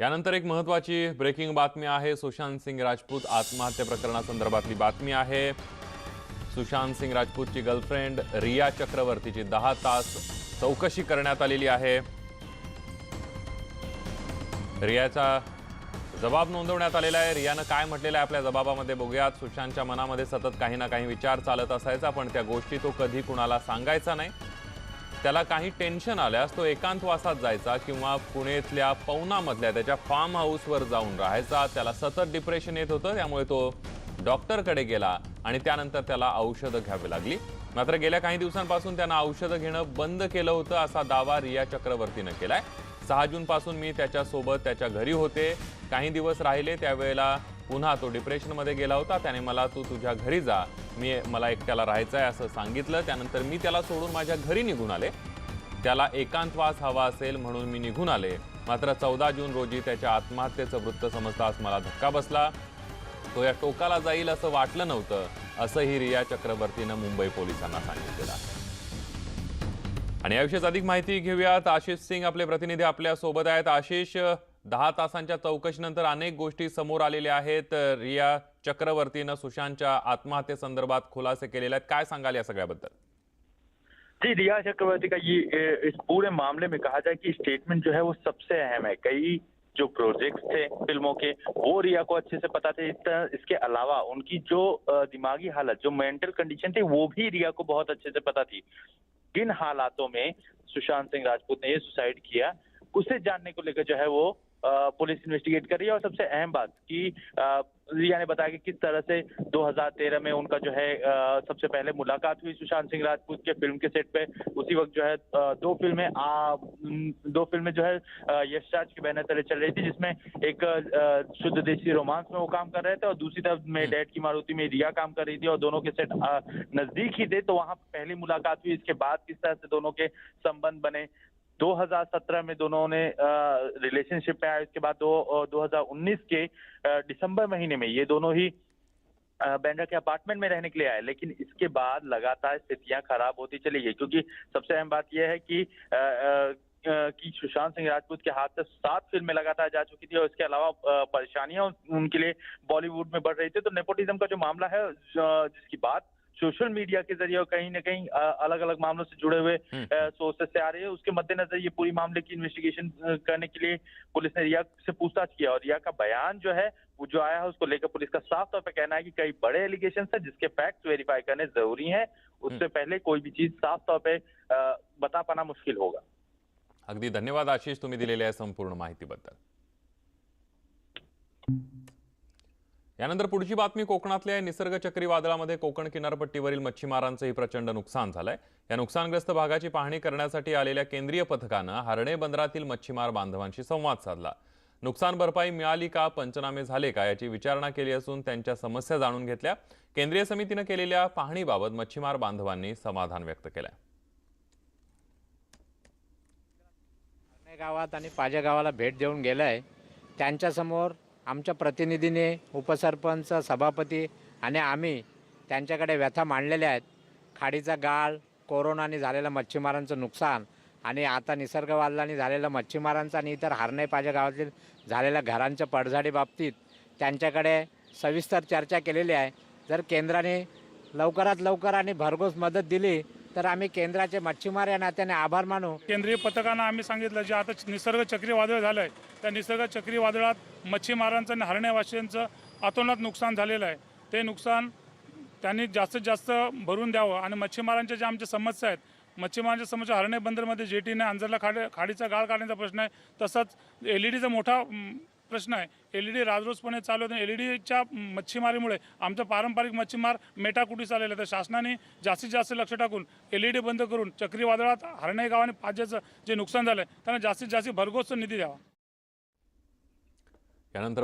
यानंतर एक महत्वाची ब्रेकिंग बातमी आहे. सुशांत सिंग राजपूत आत्महत्या प्रकरणासंदर्भातली बातमी आहे. सुशांत सिंग राजपूतची गर्लफ्रेंड रिया चक्रवर्तीची दहा तास चौकशी करण्यात आलेली आहे. रियाचा जबाब नोंदवण्यात आलेला आहे. रियानं काय म्हटलेलं आहे आपल्या जबाबामध्ये बघूयात. सुशांतच्या मनामध्ये सतत काही ना काही विचार चालत असायचा पण त्या गोष्टी तो कधी कुणाला सांगायचा नाही. त्याला काही टेन्शन आल्यास तो एकांतवासात जायचा किंवा पुणेतल्या पवनामधल्या त्याच्या फार्म हाऊसवर जाऊन राहायचा. त्याला सतत डिप्रेशन येत होतं त्यामुळे तो डॉक्टरकडे गेला आणि त्यानंतर त्याला औषधं घ्यावी लागली. मात्र गेल्या काही दिवसांपासून त्यानं औषधं घेणं बंद केलं होतं असा दावा रिया चक्रवर्तीनं केलाय. सहा जूनपासून मी त्याच्यासोबत त्याच्या घरी होते. काही दिवस राहिले त्यावेळेला पुन्हा तो डिप्रेशनमध्ये गेला होता. त्याने मला तू तुझ्या घरी जा. मी मला एकट्याला राहायचं आहे असं सांगितलं. त्यानंतर मी त्याला सोडून माझ्या घरी निघून आले. त्याला एकांतवास हवा असेल म्हणून मी निघून आले. मात्र चौदा जून रोजी त्याच्या आत्महत्येचं वृत्त समजताच मला धक्का बसला. तो या टोकाला जाईल असं वाटलं नव्हतं असंही रिया चक्रवर्तीनं मुंबई पोलिसांना सांगितलेलं आहे. आणि याविषयीच अधिक माहिती घेऊयात. आशिष सिंग आपले प्रतिनिधी आपल्यासोबत आहेत. आशिष दहा तासांच्या चौकशीनंतर अनेक गोष्टी समोर आलेल्या आहेत. रिया चक्रवर्तीनं सुशांतच्या आत्महत्येसंदर्भात खुलासे केलेले आहेत. काय सांगाल या सगळ्याबद्दल? जी, रिया चक्रवर्ती का ये इस पूरे मामले में कहा जाए कि स्टेटमेंट जो है वो सबसे अहम है। कई जो प्रोजेक्ट्स थे फ़िल्मों के, वो रिया को अच्छे से पता थे। इस तरह- इसके अलावा उनकी जो दिमागी हालत, जो मेंटल कंडीशन थी, वो भी रिया को बहुत अच्छे से पता थी। किन हालातों में सुशांत सिंह राजपूत ने ये सुसाइड किया, उसे जानने को लेकर जो है वो पुलिस इन्वेस्टिगेट कर रही है। और सबसे अहम बात कि रिया ने बताया कि किस तरह से 2013 में उनका जो है सबसे पहले मुलाकात हुई सुशांत सिंह राजपूत के फ़िल्म के सेट पे। उसी वक्त जो है दो फ़िल्में आ, दो फ़िल्में जो है अ, यश राज की बैनर तले चल रही थी जिसमें एक शुद्ध देशी रोमांस में वो काम कर रहे थे और दूसरी तरफ़ में डैड की मारुति में रिया काम कर रही थी और दोनों के सेट नज़दीक ही थे। तो वहाँ पहली मुलाकात हुई इसके बाद किस तरह से दोनों के संबंध बने। 2017 में दोनों ने रिलेशनशिप में आए उसके बाद दो अ, 2019 के दिसंबर महीने में ये दोनों ही बेंडर के अपार्टमेंट में रहने के लिए आए। लेकिन इसके बाद लगातार स्थितियाँ खराब होती चली गई क्योंकि सबसे अहम बात यह है कि अ, कि सुशांत सिंह राजपूत के हाथ से सात फ़िल्में लगातार जा चुकी थी और इसके अलावा परेशानियाँ उनके लिए बॉलीवुड में बढ़ रही थी। तो नेपोटिज्म का जो मामला है जिसकी बात सोशल मीडिया के ज़रिए और कहीं ना कहीं अलग अलग मामलों से जुड़े हुए सोर्सेस से आ रही है। उसके मद्देनजर ये पूरी मामले की इन्वेस्टिगेशन करने के लिए पुलिस ने रिया से पूछताछ किया और रिया का बयान जो है वो जो आया है उसको लेकर पुलिस का साफ़ तौर पर कहना है कि कई बड़े एलिगेशन है जिसके फैक्ट्स वेरीफाई करने ज़रूरी है। उससे पहले कोई भी चीज़ साफ़ तौर पर बता पाना मुश्किल होगा। अगदी धन्यवाद आशिष तुम्ही दिलेल्या या संपूर्ण माहितीबद्दल। यानंतर पुढची बातमी कोकणातल्या निसर्ग चक्रीवादळामध्ये कोकण किनारपट्टीवरील मच्छीमारांचंही प्रचंड नुकसान झालंय. या नुकसानग्रस्त भागाची पाहणी करण्यासाठी आलेल्या केंद्रीय पथकानं हर्णे बंदरातील मच्छीमार बांधवांशी संवाद साधला. नुकसान भरपाई मिळाली का पंचनामे झाले का याची विचारणा केली असून त्यांच्या समस्या जाणून घेतल्या. केंद्रीय समितीनं केलेल्या पाहणीबाबत मच्छीमार बांधवांनी समाधान व्यक्त केलंय. गावात आणि पाजा गावाला भेट देऊन गेलाय. त्यांच्यासमोर आमच्या प्रतिनिधीने उपसरपंच सभापती आणि आम्ही त्यांच्याकडे व्यथा मांडलेल्या आहेत. खाडीचा गाळ कोरोनाने झालेलं मच्छीमारांचं नुकसान आणि आता निसर्गवादलाने झालेलं मच्छीमारांचं आणि इतर हारणे पाजा गावातील झालेल्या घरांच्या पडझाडी बाबतीत त्यांच्याकडे सविस्तर चर्चा केलेली आहे. जर केंद्राने लवकरात लवकर आणि भरघोस मदत दिली तर आम्ही केंद्राचे मच्छीमार या नात्याने आभार मानू. केंद्रीय पथकानं आम्ही सांगितलं जे आता निसर्ग चक्रीवादळ झालं आहे त्या निसर्ग चक्रीवादळात मच्छीमारांचं आणि हरण्यावासियांचं अतोनात नुकसान झालेलं आहे. ते नुकसान त्यांनी जास्तीत जास्त भरून द्यावं आणि मच्छीमारांच्या ज्या आमच्या समस्या आहेत मच्छीमारांच्या समस्या हरणे बंदरमध्ये जेटीने अंजरला खाडी खाडीचा गाळ काढण्याचा प्रश्न आहे तसंच एल ई डीचा मोठा प्रश्न आहे. एल ई डी राजरोजपणे चालू होते एल ई डीच्या मच्छीमारीमुळे आमचं पारंपरिक मच्छीमार मेटाकुटी चाललेलं आहे तर शासनाने जास्तीत जास्त लक्ष टाकून एल ई डी बंद करून चक्रीवादळात हरणे गावाने आणि पाज्याचं जे नुकसान झालं आहे त्यांना जास्तीत जास्त भरघोस निधी द्यावा. यानंतर